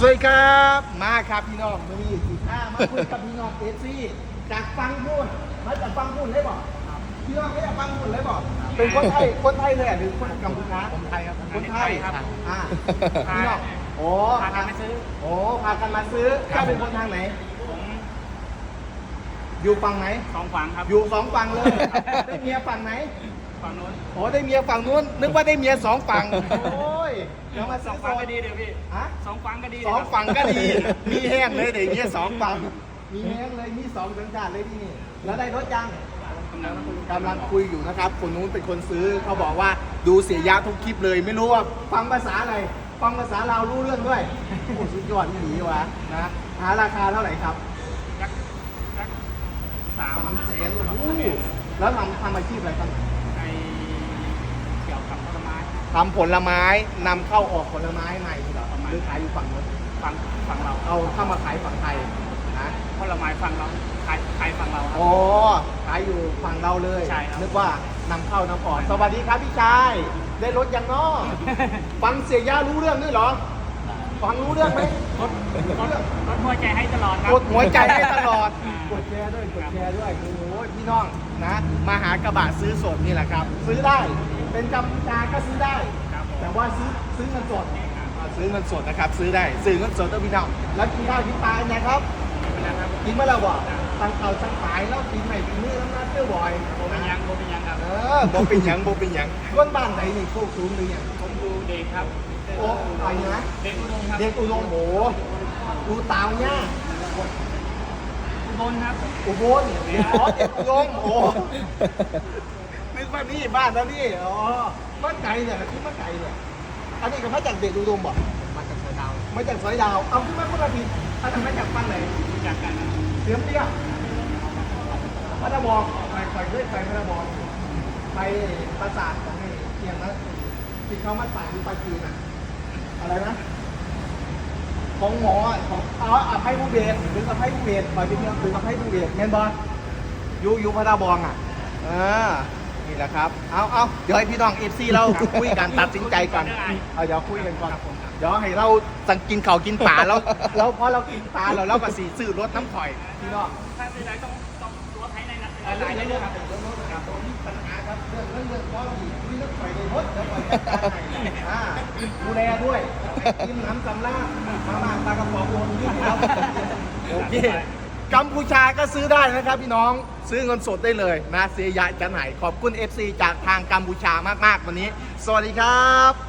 สวัสดีครับ มาครับพี่น้องมามีสีข้ามาคุยกับพี่น้องเอฟซีจากฟังพูนมาจากฟังพูนได้บอกพี่น้องไม่จากฟังพูนได้บอกเป็นคนไทยคนไทยเลยอะหรือคนกัมพูชาคนไทยครับคนไทยครับอ่าพี่น้องโอ้พากันมาซื้อโอ้พากันมาซื้อครัเจ้าบเป็นคนทางไหนผมอยู่ฝั่งไหนสองฝั่งครับอยู่สองฝั่งเลยได้เมียฝั่งไหนฝั่งโน้นโอ้ได้เมียฝั่งนู้นนึกว่าได้เมียสองฝั่งโอ้ ยเดี๋ยวมาสซื้อองฝั่งโซก็นดีเดี๋ยวพี่ฮะสองฝั่งก็ดีสองฝั่งก็ดีครับมีแห้งเลยเดี๋ยวนี้สองฝั่งมีแห้งเลยมีสองสัญชาติเลยที่นี่ แล้วได้รถยังกำลังคุยกำลังคุยอยู่นะครับ คนนู้นเป็นคนซื้อเขาบอกว่าดูเสียยะทุกคลิปเลย ไม่รู้ว่าฟังภาษาอะไรฟังภาษาเราวรู้เรื่องด้วยโอ้โหสุดยอดที่หนีวะนะหาราคาเท่าไหร่ครับสักสักสามสามแสนโอ้โหแล้วทำทำอาชีพอะไรครับ ไอเกี่ยวกับผลไม้ ทำผลไม้นำเข้าออกผลไม้ใหม่เหรอหรือขายอยู่ฝั่งนู้นฝั่งฝั่งเราเอาเข้ามาขายฝั่งไทยนะผลไม้ฝั่งเราขายขายฝั่งเราครับ อ๋อขายอยู่ฝั่งเราเลยใช่ครับ นึกว่านำเข้านำออกสวัสดีครับพี่ชายได้รถยังน้อฟังเสียยารู้เรื่องด้วยเหรอ ฟังรู้เรื่องไหมรถรถรถหัวใจให้ตลอดครับกดหัวใจให้ตลอดอ่ากดแชร์ด้วยกดแชร์ด้วยโอ้โหพี่น้องนะ มาหากระบะซื้อสดนี่แหละครับ ซื้อได้ เป็นกัมพูชาก็ซื้อได้ครับผมแต่ว่าซื้อซื้อเงินสดอ่าซื้อเงินสดนะครับซื้อได้ซื้อเงินสดต้องพี่น้องแล้วกินข้าวกินปลาไงครับนะครับกินเมื่อไหร่วะตั้งเขาตั้งสายแล้วกินใหม่กินมื้อแล้วนะเที่ยวบ่อยโบเป็นยังโบเป็นยังครับเออบ่เป็นหยังบ่เป็นหยังก้นบ้านไหนนี่โคกสูงหรือยังผมดูเด็กครับโอ้อะไรนะเด็กอุดมครับเด็กอุดมโหดูตาวเนี่ยอุบลครับอุบลอ๋อเด็กอุดมโอ้ นึกว่านี่บ้านแล้วนี่อ๋อบ้านไก่เนี่ยที่บ้านไก่เนี่ยอันนี้ก็มาจากเด็กอุดมบ่มาจากสะดาวมาจากสอยดาวเอาที่บ้านคนละทีอันนั้นมาจากบ้านไหนรู้จักกันนะเสียมเตี้ยพัทบองไปไปเรื่อยไปพัทบองไปปราสาทของไอ้เทียงนะที่เขามาสายดูปลาจีนอะอะไรนะของหมออะของเอาอภัยผู้เบศหรืออภัยผู้เบศไปเป็นเรื่องหรืออภัยผู้เบศแมนบอลยูยูพัทบองอะ เออ นี่แหละครับ เอาเอาเดี๋ยวให้พี่น้องเอฟซีเราคุยกันตัดสินใจก่อนเอาเดี๋ยวคุยกันก่อนเดี๋ยวให้เราสั่งกินข้าวกินปลาแล้วแล้วพอเรากินปลาเราเราก็สีซื้อรถน้ำข่อยพี่น้องถ้าเป็นไรต้องต้องตัวไทยในนั้นเรื่องหลายเรื่องเรื่องเรื่องครับครับผมมีปัญหาครับเรื่องเรื่องเรื่องก็มีคุยเรื่องข่อยในรถแล้วข่อยจัดการให้อ่าดูแลด้วยกินน้ำสำลักมาม่าปลากระป๋องโอนยื่นครับโอเค กัมพูชาก็ซื้อได้นะครับพี่น้องซื้อเงินสดได้เลยนะเสียยะจะไหนขอบคุณ FC จากทางกัมพูชามากๆวันนี้ สวัสดีครับ